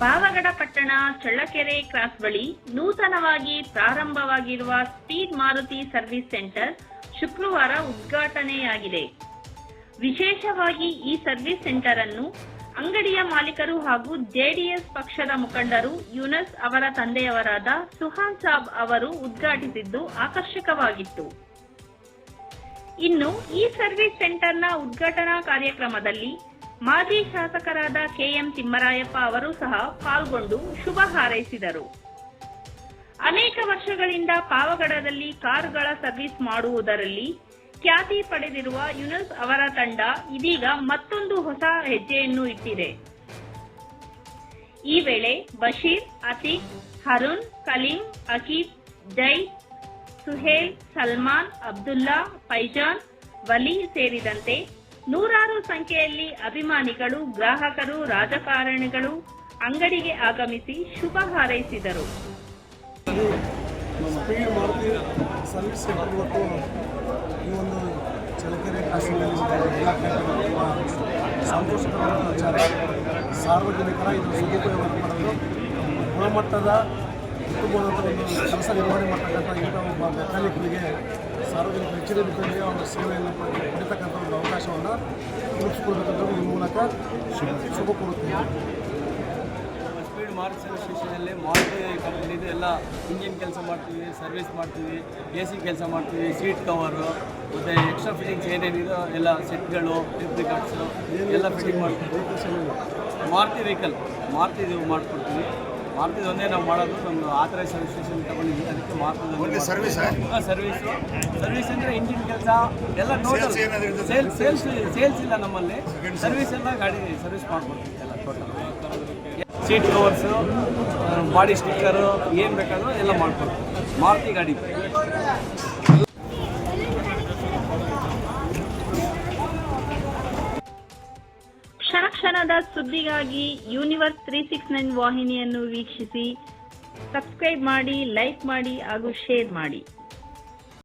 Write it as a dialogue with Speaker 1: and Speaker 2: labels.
Speaker 1: ಪಾವಗಡ ಪಟ್ಟಣ, ಚಳ್ಳಕೆರೆ ಕ್ರಾಸ್ ಬಳಿ ನೂತನವಾಗಿ ಪ್ರಾರಂಭವಾಗಿರುವ ಸ್ಪೀಡ್ ಮಾರುತಿ ಸರ್ವಿಸ್ ಸೆಂಟರ್ ಶುಕ್ರವಾರ ಉದ್ಘಾಟನೆಯಾಗಿದೆ. ವಿಶೇಷವಾಗಿ ಈ ಸರ್ವಿಸ್ ಸೆಂಟರ್ ಅನ್ನು ಅಂಗಡಿಯ ಮಾಲೀಕರು ಹಾಗೂ ಜೆಡಿಎಸ್ ಪಕ್ಷದ ಮುಖಂಡರು ಯುನಸ್ ಅವರ ತಂದೆಯವರಾದ ಸುಹಾನ್ ಸಾಬ್ ಅವರು ಉದ್ಘಾಟಿಸಿದ್ದು ಆಕರ್ಷಕವಾಗಿತ್ತು. ಇನ್ನು ಈ ಸರ್ವಿಸ್ ಸೆಂಟರ್ನ ಉದ್ಘಾಟನಾ ಕಾರ್ಯಕ್ರಮದಲ್ಲಿ ಮಾಜಿ ಶಾಸಕರಾದ ಕೆಎಂ ತಿಮ್ಮರಾಯಪ್ಪ ಅವರು ಸಹ ಪಾಲ್ಗೊಂಡು ಶುಭ ಹಾರೈಸಿದರು. ಅನೇಕ ವರ್ಷಗಳಿಂದ ಪಾವಗಡದಲ್ಲಿ ಕಾರುಗಳ ಸರ್ವಿಸ್ ಮಾಡುವುದರಲ್ಲಿ ಖ್ಯಾತಿ ಪಡೆದಿರುವ ಯುನಸ್ ಅವರ ತಂಡ ಇದೀಗ ಮತ್ತೊಂದು ಹೊಸ ಹೆಜ್ಜೆಯನ್ನು ಇಟ್ಟಿದೆ. ಈ ವೇಳೆ ಬಶೀರ್, ಅತೀಕ್ ಹರುಣ್ ಕಲೀಂ, ಅಕೀಬ್, ಜೈ, ಸುಹೇಲ್, ಸಲ್ಮಾನ್, ಅಬ್ದುಲ್ಲಾ, ಫೈಜಾನ್, ವಲಿ ಸೇರಿದಂತೆ ನೂರಾರು ಸಂಖ್ಯೆಯಲ್ಲಿ ಅಭಿಮಾನಿಗಳು, ಗ್ರಾಹಕರು, ರಾಜಕಾರಣಿಗಳು ಅಂಗಡಿಗೆ ಆಗಮಿಸಿ ಶುಭ ಹಾರೈಸಿದರು.
Speaker 2: ಸಾರ್ವಜನಿಕರ ಗುಣಮಟ್ಟದ ಉತ್ತಮವಾದಂಥ ಒಂದು ಕೆಲಸ ನಿರ್ವಹಣೆ ಮಾಡ್ತಕ್ಕಂಥ ಇಂಥ ಒಬ್ಬ ಮೆಕ್ಯಾನಿಕ್ಗಳಿಗೆ ಸಾರ್ವಜನಿಕ ಹೆಚ್ಚಿನ ರೀತಿಯಲ್ಲಿ ಅವರ ಸೇವೆಯನ್ನು ಪಡೆ- ರೂಪಿಸಿಕೊಳ್ಬೇಕಂತ ಈ ಮೂಲಕ ಶುಭ ಕೋರುತ್ತೇನೆ.
Speaker 3: ಸ್ಪೀಡ್ ಮಾರುತಿ ಸರ್ವಿಸ್ ಸ್ಟೇಷನಲ್ಲಿ ಮಾರುತಿ ಕಂಪ್ನಿದು ಎಲ್ಲ ಇಂಜಿನ್ ಕೆಲಸ ಮಾಡ್ತೀವಿ ಸರ್ವಿಸ್ ಮಾಡ್ತೀವಿ ಎ ಸಿ ಕೆಲಸ ಮಾಡ್ತೀವಿ ಸೀಟ್ ಕವರು ಮತ್ತು ಎಕ್ಸ್ಟ್ರಾ ಫಿಟ್ಟಿಂಗ್ಸ್ ಏನೇನಿದೋ ಎಲ್ಲ ಸೆಟ್ಗಳು ರಿಪ್ಲಿಕಾಟ್ಸು ಎಲ್ಲ ಫಿಟ್ಟಿಂಗ್ ಮಾಡ್ತೀವಿ. ಮಾರುತಿ ವೆಹಿಕಲ್ ಮಾರುತಿದು ಮಾಡ್ಕೊಡ್ತೀವಿ. ಮಾರುತಿದು ಒಂದೇ ನಾವು ಮಾಡೋದು. ನಮ್ಮ ಆಥರೈಸ್ ಸರ್ವಿಸ್ ಸ್ಟೇಷನ್ ತಗೊಂಡಿದ್ವಿ. ಅದಕ್ಕೆ ಮಾರುತಿ ಸರ್ವಿಸ್ ಹಾಂ ಸರ್ವಿಸು ಸರ್ವಿಸ್ ಅಂದರೆ ಇಂಜಿನ್ ಕೆಲಸ ಎಲ್ಲ ಟೋಟಲ್ ಸೇಲ್ಸ್ ಸೇಲ್ಸ್ ಸೇಲ್ಸ್ ಇಲ್ಲ ನಮ್ಮಲ್ಲಿ. ಸರ್ವಿಸ್ ಎಲ್ಲ ಗಾಡಿ ಸರ್ವಿಸ್ ಮಾಡ್ಕೊಡ್ತೀವಿ ಎಲ್ಲ total seat covers body stickers ಏನು ಬೇಕಾದರೂ ಎಲ್ಲ ಮಾಡ್ಕೊಡ್ತೀವಿ. ಮಾರುತಿ ಗಾಡಿ.
Speaker 1: ಕ್ಷಣ ಕ್ಷಣದ ಸುದ್ದಿಗಾಗಿ ಯೂನಿವರ್ಸ್ ತ್ರೀ ಸಿಕ್ಸ್ ನೈನ್ ವಾಹಿನಿಯನ್ನು ವೀಕ್ಷಿಸಿ, ಸಬ್ಸ್ಕ್ರೈಬ್ ಮಾಡಿ, ಲೈಕ್ ಮಾಡಿ ಹಾಗೂ ಶೇರ್ ಮಾಡಿ.